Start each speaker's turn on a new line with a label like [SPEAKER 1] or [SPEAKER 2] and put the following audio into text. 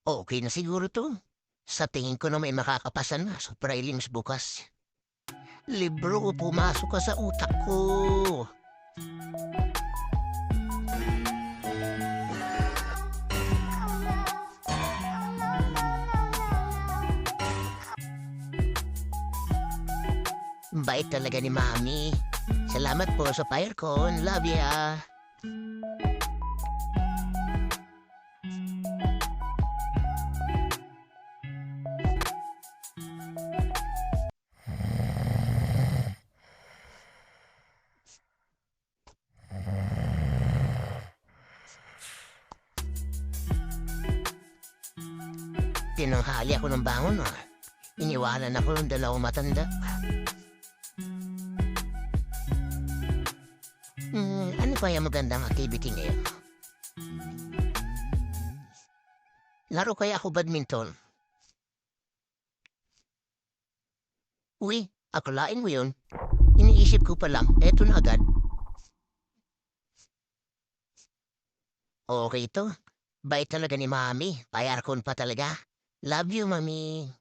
[SPEAKER 1] Okay na siguro to. Sa tingin ko na may makakapasa na sa prelims bukas. Libro, pumasok ka sa utak ko. Bait talaga ni Mami. Salamat po sa Firecon. Love ya. Tinanghali ako ng bangon ah. Iniwanan ako ng dalawang matanda. Hmm, ano kaya magandang activity ngayon? Laro kaya ako badminton? Uy, akalain mo yun. Iniisip ko pa lang, eto na agad. Okay to. Bait talaga ni Mami. Payarkon pa talaga. Love you, Mami.